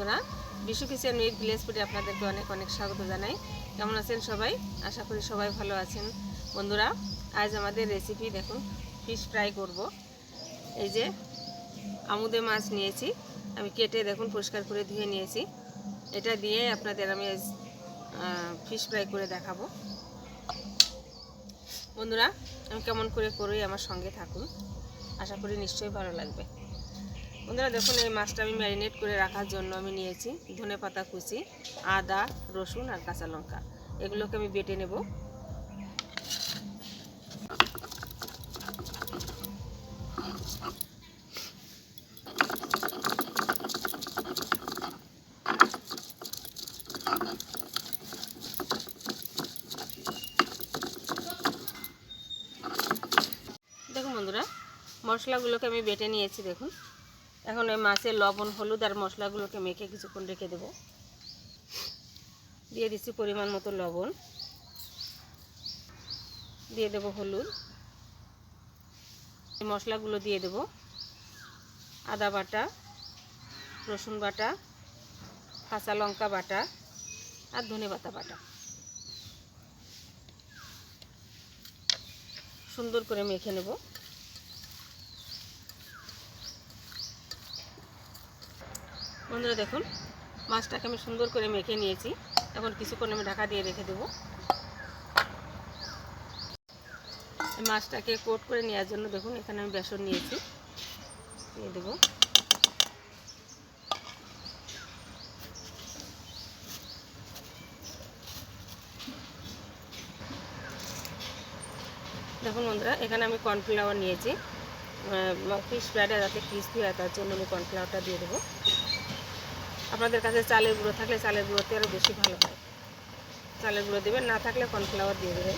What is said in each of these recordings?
বন্ধুরা, Bishu kitchen meet village ফুডে আপনাদেরকে অনেক অনেক স্বাগত জানাই। কেমন আছেন সবাই? আশা করি সবাই ভালো আছেন। বন্ধুরা, আজ আমাদের রেসিপি দেখুন ফিশ ফ্রাই করব। এই যে আমুদে মাছ নিয়েছি, আমি কেটে দেখুন পরিষ্কার করে ধুয়ে নিয়েছি। এটা দিয়ে আপনাদের আমি ফিশ ফ্রাই করে দেখাবো। বন্ধুরা, আমি কেমন করে করি আমার সঙ্গে থাকুন। আশা করি নিশ্চয়ই ভালো লাগবে। বন্ধুরা দেখুন, এই মাছটা আমি ম্যারিনেট করে রাখার জন্য আমি নিয়েছি ধনে পাতা, কুচি, আদা, রসুন আর কাঁচা লঙ্কা। এগুলোকে আমি বেটে নেব। দেখুন বন্ধুরা, মশলাগুলোকে আমি বেটে নিয়েছি, দেখুন। এখন ওই মাছের লবণ, হলুদ আর মশলাগুলোকে মেখে কিছুক্ষণ রেখে দেবো। দিয়ে দিচ্ছি পরিমাণ মতো লবণ। দিয়ে দেবো হলুদ। মশলাগুলো দিয়ে দেবো। আদা বাটা, রসুন বাটা, কাঁচা লঙ্কা বাটা আর ধনে পাতা বাটা। সুন্দর করে মেখে নেব। বন্ধুরা দেখুন, মাছটাকে আমি সুন্দর করে মেখে নিয়েছি। এখন কিছুক্ষণ আমি ঢাকা দিয়ে রেখে দেবো। মাছটাকে কোট করে নেওয়ার জন্য দেখুন, এখানে আমি বেসন নিয়েছি। দিয়ে দেবো। দেখুন বন্ধুরা, এখানে আমি কর্নফ্লাওয়ার নিয়েছি। ফিশ ফ্রাইডে যাতে ক্রিস্পি হয়, তার জন্য আমি কর্নফ্লাওয়ারটা দিয়ে দেবো। আপনাদের কাছে চালের গুঁড়ো থাকলে চালের গুঁড়োতে আরও বেশি ভালো হয়। চালের গুঁড়ো দেবেন, না থাকলে কর্নফ্লাওয়ার দিয়ে দেবেন।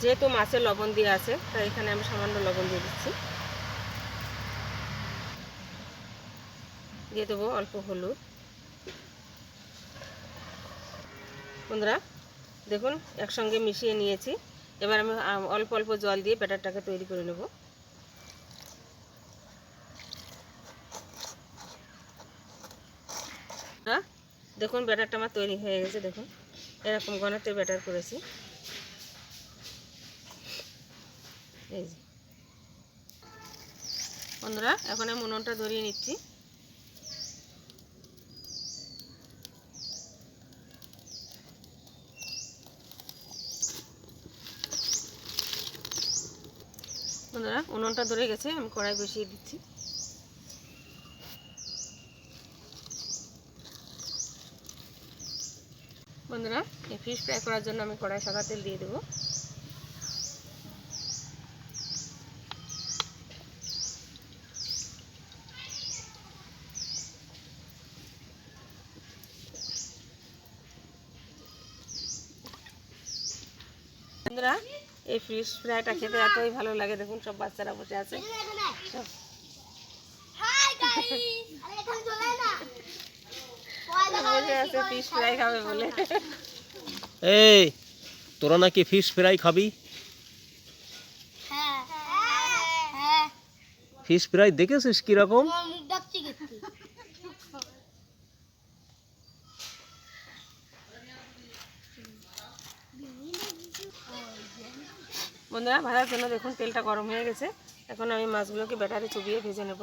যেহেতু মাছে লবণ দিয়ে আছে, তাই এখানে আমি সামান্য লবণ দিয়ে দিচ্ছি। দিয়ে দেবো অল্প হলুদ। বন্ধুরা, দেখুন, একসঙ্গে মিশিয়ে নিয়েছি। এবার আমি, অল্প অল্প জল দিয়ে ব্যাটারটাকে তৈরি করে নেব। দেখুন, ব্যাটারটা আমার তৈরি হয়ে গেছে, দেখুন। এরকম ঘনত্বে ব্যাটার করেছি। এই যে। বন্ধুরা, এখন আমি উনুনটা ধরিয়ে নিচ্ছি। বন্ধুরা, উনুনটা ধরে গেছে, আমি কড়াই বসিয়ে দিচ্ছি। বন্ধুরা, এই ফিশ ফ্রাই করার জন্য আমি কড়াই সাদা তেল দিয়ে দেবো। বন্ধুরা, এই ফিশ ফ্রাইটা খেতে এতই ভালো লাগে, দেখুন সব বাচ্চারা বসে আছে। সব বসে আছে ফিশ ফ্রাই খাবে বলে। এই তোরা নাকি ফিশ ফ্রাই খাবি? ফিশ ফ্রাই দেখেছিস কীরকম? বন্ধুরা ভাজার জন্য দেখুন তেলটা গরম হয়ে গেছে। এখন আমি মাছগুলোকে ব্যাটারে চুবিয়ে ভেজে নেব।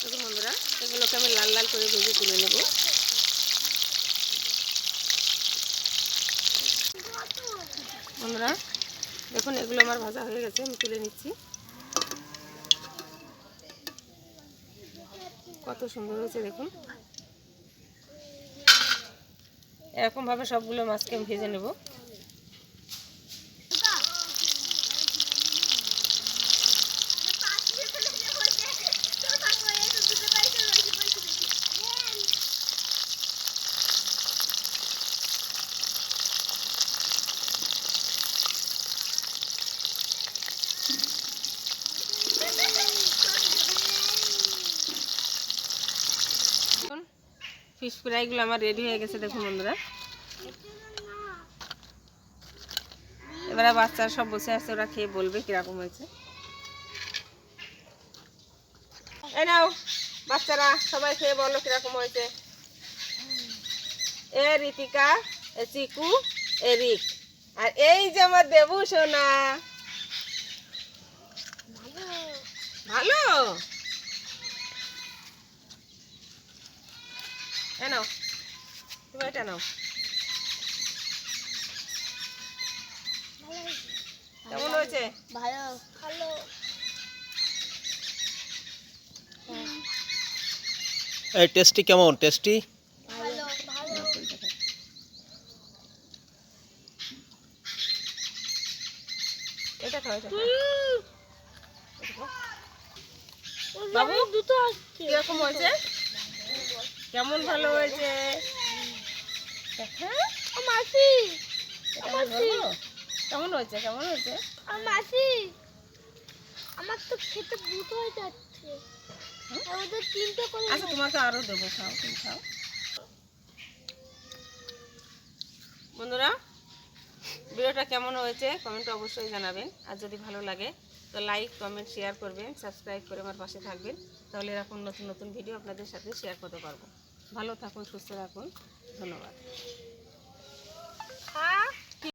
দেখুন বন্ধুরা, এগুলোকে আমি লাল লাল করে ভেজে তুলে নেব। বন্ধুরা, দেখুন, এগুলো আমার ভাজা হয়ে গেছে, আমি তুলে নিচ্ছি। কত সুন্দর হয়েছে, দেখুন। এরকমভাবে সবগুলো মাছকে আমি ভেজে নেব। ফিশ ফ্রাইগুলো আমার রেডি হয়ে গেছে দেখুন বন্ধুরা। এবারে বাচ্চারা সব বসে আছে, ওরা খেয়ে বলবে কীরকম হয়েছে। নাও, বাচ্চারা সবাই খেয়ে বলো কীরকম হয়েছে। এ রীতিকা, এ চিকু, এ রিক। আর এই যে আমার দেবু সোনা। ভালো? এ নাও। তুমি এটা নাও। কেমন হয়েছে? ভালো। ভালো এই টেস্টি কেমন? টেস্টি? ভালো ভালো এটা খাও এটা খাও। এটা খাও। বাবু দুটো আসছে। কীরকম হয়েছে? কেমন ভালো হয়েছে? হ্যাঁ? মাসি। কেমন হয়েছে? কেমন হয়েছে? মাসি। আমার তো খেতে দুটো হয়ে যাচ্ছে। ওদের তিনটে করে আচ্ছা তোমাকে আরও দেবো খাও তুমি খাও। বন্ধুরা ভিডিওটা কেমন হয়েছে কমেন্ট অবশ্যই জানাবেন। আর যদি ভালো লাগে, তো লাইক কমেন্ট শেয়ার করবেন সাবস্ক্রাইব করে আমার পাশে থাকবেন। তাহলে এরকম নতুন নতুন ভিডিও আপনাদের সাথে শেয়ার করতে পারব। ভালো থাকুন, সুস্থ থাকুন। ধন্যবাদ। হ্যাঁ?